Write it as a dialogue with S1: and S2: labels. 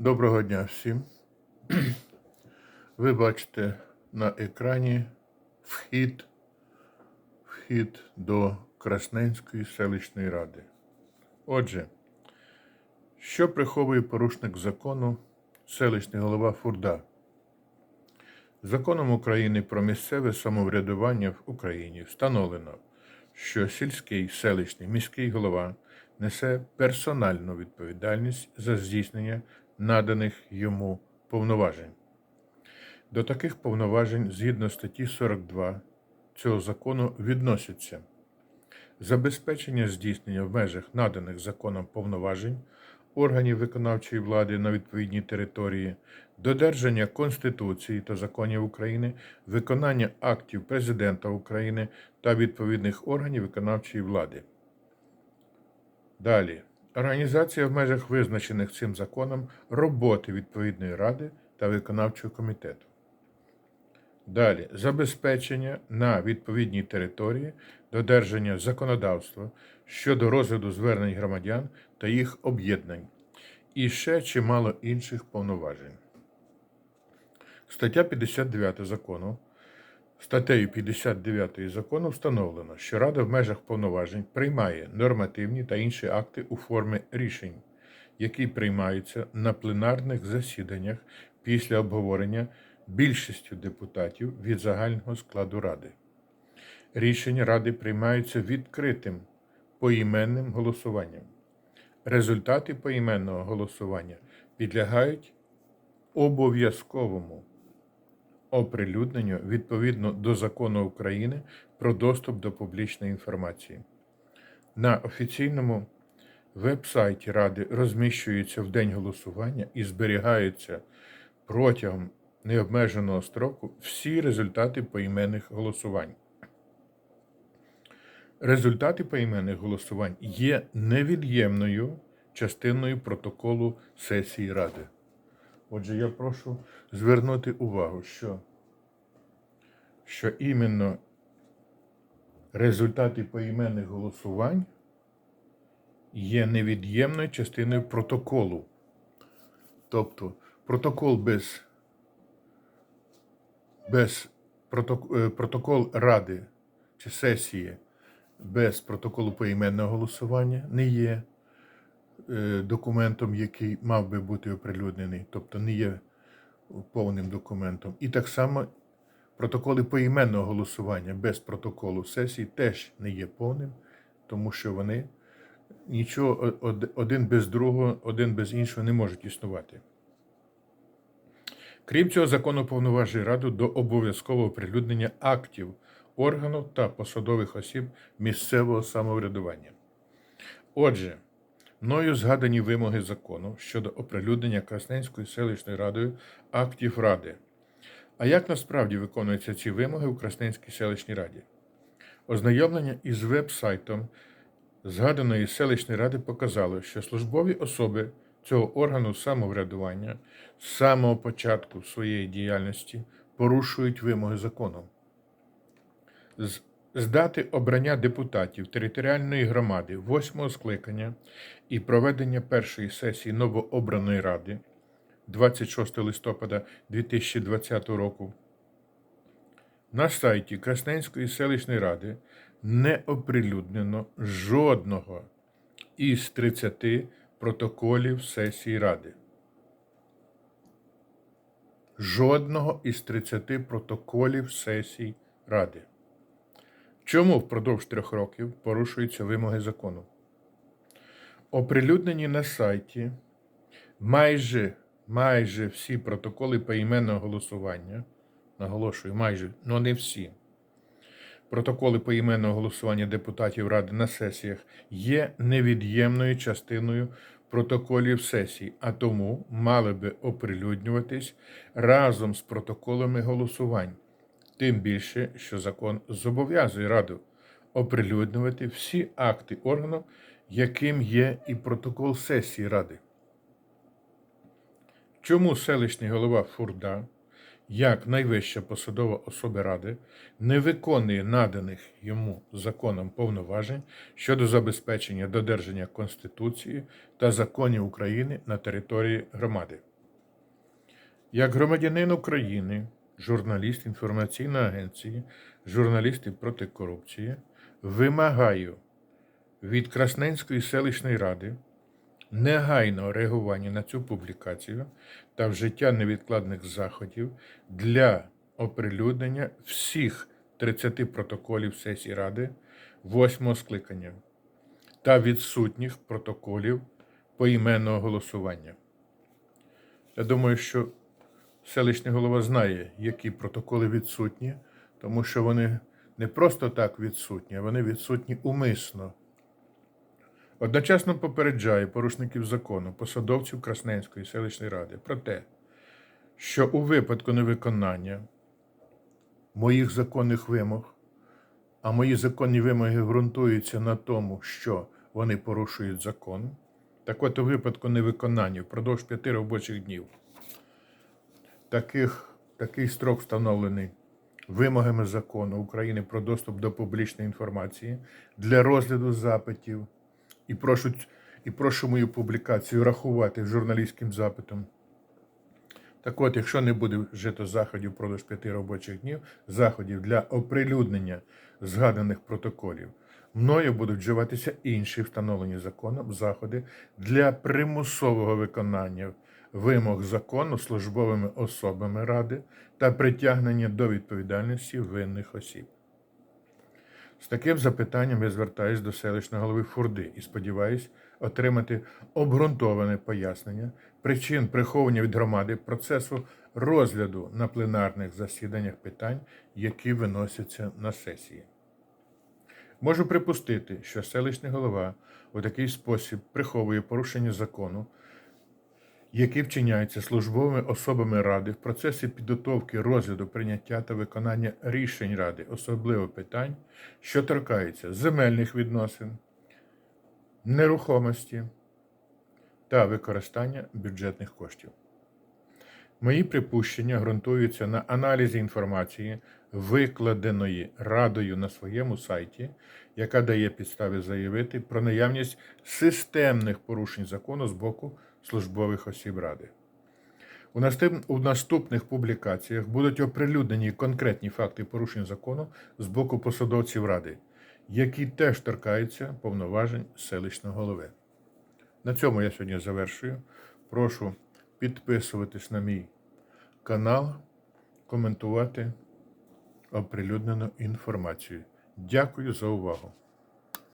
S1: Доброго дня всім. Ви бачите на екрані вхід, вхід до Красненської селищної ради. Отже, що приховує порушник закону селищний голова Фурда? Законом України про місцеве самоврядування в Україні встановлено, що сільський, селищний, міський голова несе персональну відповідальність за здійснення наданих йому повноважень. До таких повноважень згідно статті 42 цього закону відносяться забезпечення здійснення в межах наданих законом повноважень органів виконавчої влади на відповідній території, додержання Конституції та законів України, виконання актів Президента України та відповідних органів виконавчої влади. Далі. Організація в межах визначених цим законом роботи відповідної ради та виконавчого комітету. Далі. Забезпечення на відповідній території додержання законодавства щодо розгляду звернень громадян та їх об'єднань. І ще чимало інших повноважень. Стаття 59 закону Статтею 59 закону встановлено, що Рада в межах повноважень приймає нормативні та інші акти у формі рішень, які приймаються на пленарних засіданнях після обговорення більшістю депутатів від загального складу Ради. Рішення Ради приймаються відкритим поіменним голосуванням. Результати поіменного голосування підлягають обов'язковому оприлюдненню відповідно до закону України про доступ до публічної інформації. На офіційному веб-сайті Ради розміщуються в день голосування і зберігаються протягом необмеженого строку всі результати поіменних голосувань. Результати поіменних голосувань є невід'ємною частиною протоколу сесії Ради. Отже, я прошу звернути увагу, що, що іменно результати поіменних голосувань є невід'ємною частиною протоколу. Тобто протокол без, без проток, е, протокол Ради чи сесії без протоколу поіменного голосування не є е, документом, який мав би бути оприлюднений, тобто не є повним документом. І так само протоколи поіменного голосування без протоколу сесії теж не є повним, тому що вони нічого один без другого, один без іншого не можуть існувати. Крім цього, закон уповноважує Раду до обов'язкового оприлюднення актів органів та посадових осіб місцевого самоврядування. Отже, мною згадані вимоги закону щодо оприлюднення Красненською селищною радою актів Ради. А як насправді виконуються ці вимоги у Красненській селищній раді? Ознайомлення із веб-сайтом згаданої селищної ради показало, що службові особи цього органу самоврядування з самого початку своєї діяльності порушують вимоги закону. З- З дати обрання депутатів територіальної громади восьмого скликання і проведення першої сесії новообраної ради 26 листопада 2020 року на сайті Красненської селищної ради не оприлюднено жодного із 30 протоколів сесії ради. Жодного із 30 протоколів сесій ради. Чому впродовж трьох років порушуються вимоги закону? Оприлюднені на сайті майже, майже всі протоколи поіменного голосування. Наголошую, майже, але не всі. Протоколи поіменного голосування депутатів Ради на сесіях є невід'ємною частиною протоколів сесій, а тому мали би оприлюднюватись разом з протоколами голосувань. Тим більше, що закон зобов'язує Раду оприлюднювати всі акти органу, яким є і протокол сесії Ради. Чому селищний голова Фурда, як найвища посадова особа Ради не виконує наданих йому законом повноважень щодо забезпечення додержання Конституції та законів України на території громади. Як громадянин України, журналіст інформаційної агенції, журналісти проти корупції, вимагаю від Красненської селищної ради негайного реагування на цю публікацію та вжиття невідкладних заходів для оприлюднення всіх 30 протоколів сесії Ради 8 скликання та відсутніх протоколів поіменного голосування. Я думаю, що селищний голова знає, які протоколи відсутні, тому що вони не просто так відсутні, а вони відсутні умисно. Одночасно попереджає порушників закону, посадовців Красненської селищної ради про те, що у випадку невиконання моїх законних вимог, а мої законні вимоги ґрунтуються на тому, що вони порушують закон, так от у випадку невиконання впродовж п'яти робочих днів таких, такий строк встановлений вимогами закону України про доступ до публічної інформації для розгляду запитів і прошу, і прошу мою публікацію рахувати журналістським запитом. Так от, якщо не буде вжито заходів впродовж п'яти робочих днів, заходів для оприлюднення згаданих протоколів, мною будуть вживатися інші встановлені законом заходи для примусового виконання вимог закону службовими особами Ради та притягнення до відповідальності винних осіб. З таким запитанням я звертаюся до селищного голови Фурди і сподіваюся отримати обґрунтоване пояснення причин приховування від громади процесу розгляду на пленарних засіданнях питань, які виносяться на сесії. Можу припустити, що селищний голова у такий спосіб приховує порушення закону, які вчиняються службовими особами Ради в процесі підготовки розгляду, прийняття та виконання рішень Ради, особливо питань, що торкаються земельних відносин, нерухомості та використання бюджетних коштів. Мої припущення ґрунтуються на аналізі інформації, викладеної Радою на своєму сайті, яка дає підстави заявити про наявність системних порушень закону з боку службових осіб Ради. У наступ- У наступних публікаціях будуть оприлюднені конкретні факти порушень закону з боку посадовців Ради, які теж торкаються повноважень селищного голови. На цьому я сьогодні завершую. Прошу підписуватись на мій канал, коментувати оприлюднену інформацію. Дякую за увагу.